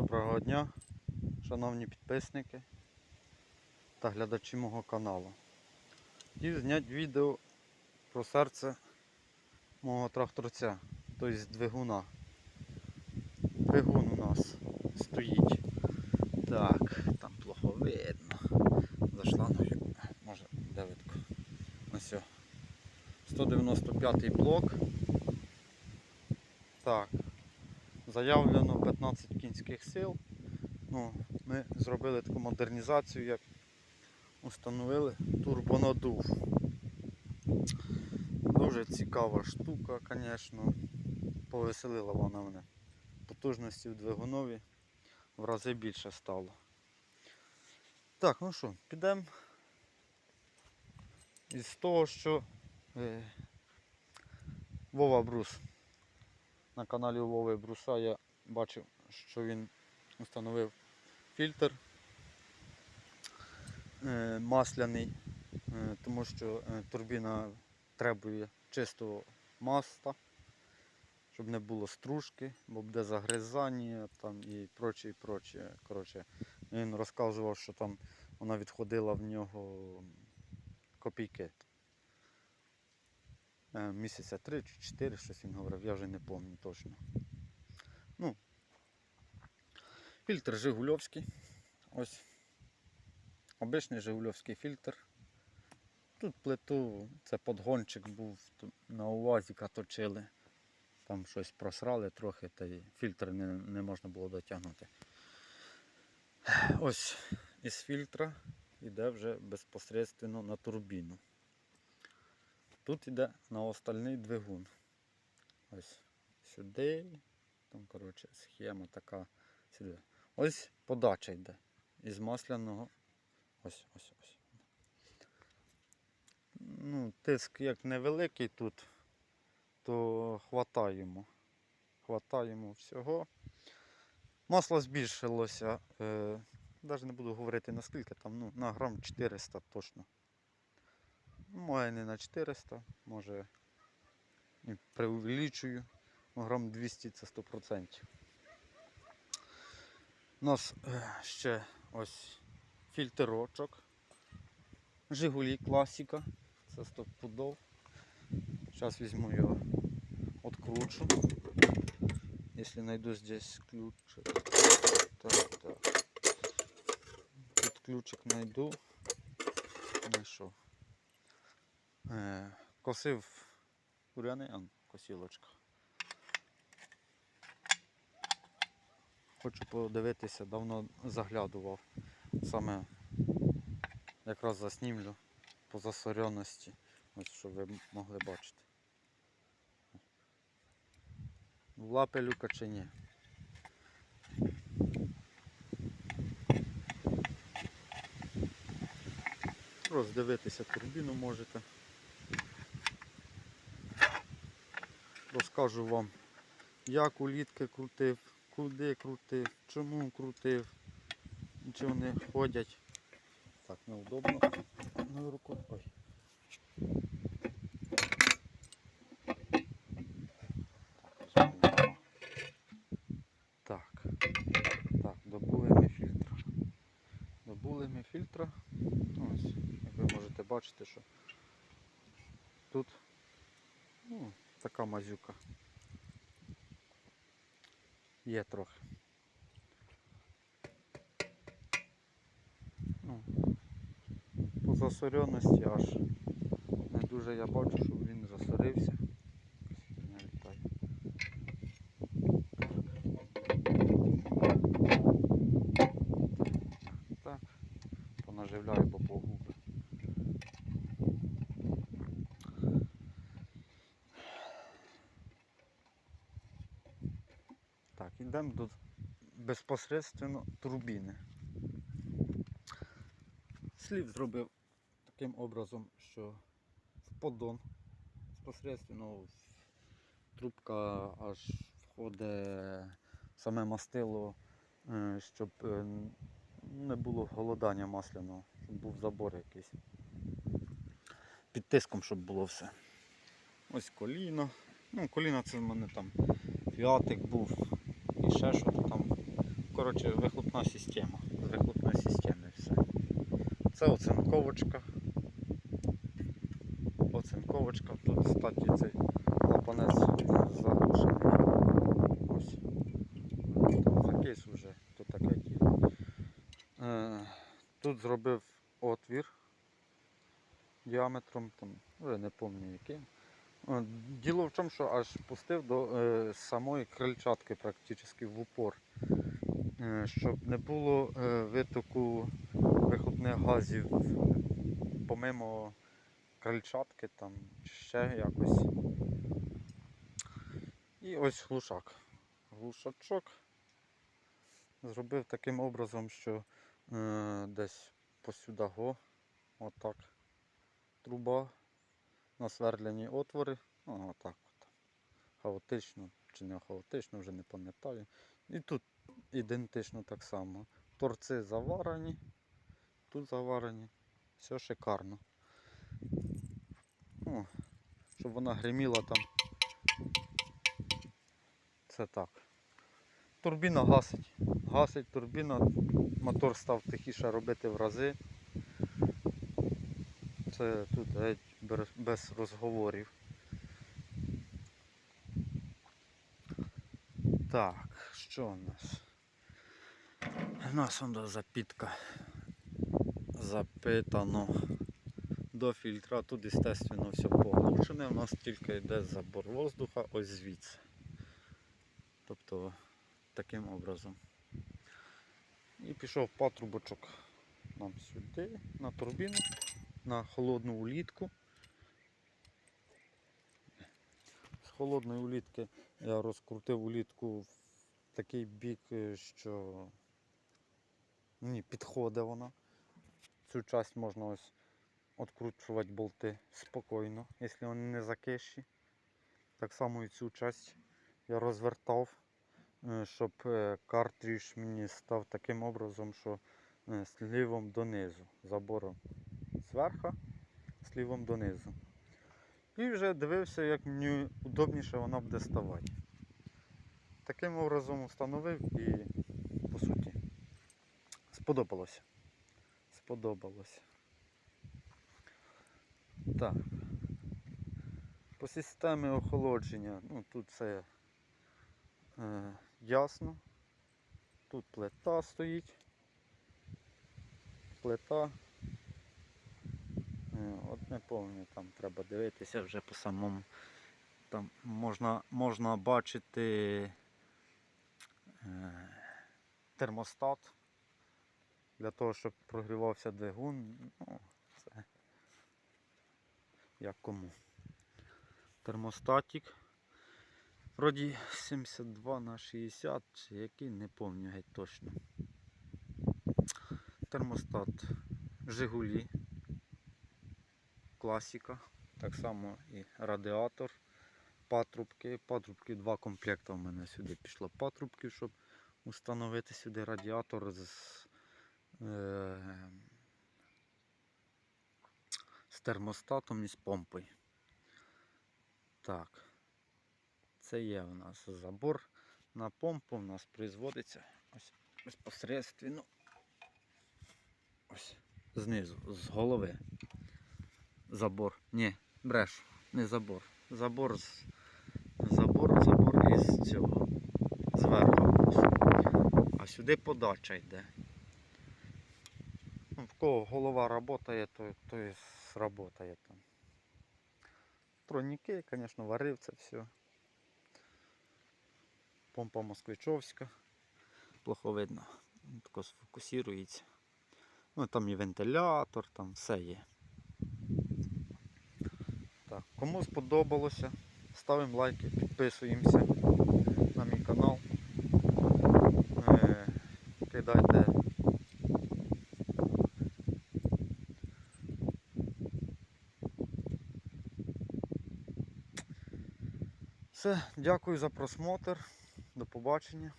Доброго дня, шановні підписники та глядачі мого каналу. Хотів зняти відео про серце мого тракторця, тобто двигуна. Двигун у нас стоїть. Так, там плохо видно. За шлангою, може, де видко. Ось. о. 195 блок. Так. Заявлено 15 кінських сил. Ну, ми зробили таку модернізацію, як установили турбонадув. Дуже цікава штука, звісно. Повеселила вона мене. Потужності в двигунові в рази більше стало. Так, ну що, підемо із того, що е, Вова Брус. На каналі Вови Бруса я бачив, що він встановив фільтр е, масляний, е, тому що е, турбіна требує чистого маста, щоб не було стружки, бо буде загризання там і проче, і проче. Коротше, він розказував, що там вона відходила в нього копійки. Місяця 3 чи 4, щось він говорив, я вже не пам'ятаю точно. Фільтр Жигульовський. Ось. Обичний Жигульовський фільтр. Тут плиту, це подгончик був, на УАЗіка точили. Там щось просрали трохи, та й фільтр не, не можна було дотягнути. Ось із фільтра йде вже безпосередньо на турбіну. Тут йде на остальний двигун. Ось сюди. Там, коротше, схема така сюди. Ось подача йде. Із масляного. Ось, ось, ось. Ну, тиск як невеликий тут, то хватаємо. Хватаємо всього. Масло збільшилося. Е, навіть не буду говорити наскільки там, ну, на грам 400 точно. Може не на 400, може і преувеличую. Ну, Грам 200 це 100%. У нас е, ще ось фільтрочок. Жигулі класика. Це 100 пудов. Зараз візьму його, откручу. Якщо знайду здесь ключик. Так, так. Тут ключик знайду. Знайшов. Е, косив куряний, а косілочка. Хочу подивитися, давно заглядував. Саме якраз заснімлю по засоряності, ось щоб ви могли бачити. Лапи люка чи ні. Роздивитися турбіну можете. Розкажу вам, як улітки крутив, куди крутив, чому крутив, чи вони ходять. Так, неудобно. На руку. Ой. Так, так, добули ми фільтра. Добули ми фільтра. Ось, як ви можете бачити, що тут ну, така мазюка. Є трохи. Ну, по засоряності аж не дуже я бачу, щоб він засорився. Так, понаживляю по погуби. Так, йдемо до безпосередньо турбіни. Слів зробив таким образом, що в поддон безпосередньо трубка аж входить саме мастило, е, щоб е, не було голодання масляного, щоб був забор якийсь. Під тиском, щоб було все. Ось коліно. Ну, коліна це в мене там фіатик був і ще що то там коротше, вихлопна система. З вихлопної системи все. Це оцинковочка. Оцинковочка. Тут, кстати, цей клапанець заглушений. Ось. Закис уже, то таке діло. Е, Тут зробив отвір діаметром, там, вже не пам'ятаю яким. Е, Діло в тому, що аж пустив до е, самої крильчатки практично в упор. Е, щоб не було е, витоку вихлопних газів помимо крильчатки там ще якось. І ось глушак. Глушачок зробив таким образом, що е, десь посюдаго, отак, труба, насвердлені отвори, ну, отак от. Хаотично чи не хаотично, вже не пам'ятаю. І тут ідентично так само. Торці заварені, тут заварені, все шикарно. О, щоб вона гриміла там. Це так. Турбіна гасить. Гасить турбіна, мотор став тихіше робити в рази. Це тут геть без- розговорів. Так, що у нас? У нас он запітка запитано до фільтра. Тут, естественно, все поглушене. У нас тільки йде забор воздуха ось звідси. Тобто таким образом. І пішов патрубочок нам сюди, на турбіну, на холодну улітку. З холодної улітки я розкрутив улітку в такий бік, е, що мені підходить вона. Цю часть можна ось відкручувати болти спокійно, якщо вони не закищі. Так само і цю часть я розвертав, е, щоб е, картридж мені став таким образом, що слівом донизу. Забором зверху, слівом донизу. І вже дивився, як мені удобніше вона буде ставати. Таким образом встановив і по суті сподобалося. Сподобалося. Так. По системі охолодження, ну тут все е, ясно. Тут плита стоїть. Плита. Е, От не пам'ятаю, там треба дивитися вже по самому. Там можна, можна бачити е, термостат для того, щоб прогрівався двигун. Ну, це як кому. Термостатик. Вроді 72 на 60, чи який, не пам'ятаю геть точно. Термостат Жигулі. Класіка. Так само і радіатор. Патрубки. Патрубки два комплекти у мене сюди пішло патрубків, щоб установити сюди радіатор з, е, з термостатом і з помпою. Так. Це є у нас забор на помпу, у нас производиться ось безпосередньо. Ось знизу, з голови. Забор. Ні, бреш, не забор. Забор з. Забор, забор із цього. Зверху. А сюди подача йде. Ну, в кого голова працює, то, то і сработає там. Троніки, звісно, варив це все. Помпа москвичовська. Плохо видно. Тако сфокусується. Ну там і вентилятор, там все є. Кому сподобалося, ставимо лайки, підписуємося на мій канал. Е, кидайте. Все, дякую за просмотр. До побачення.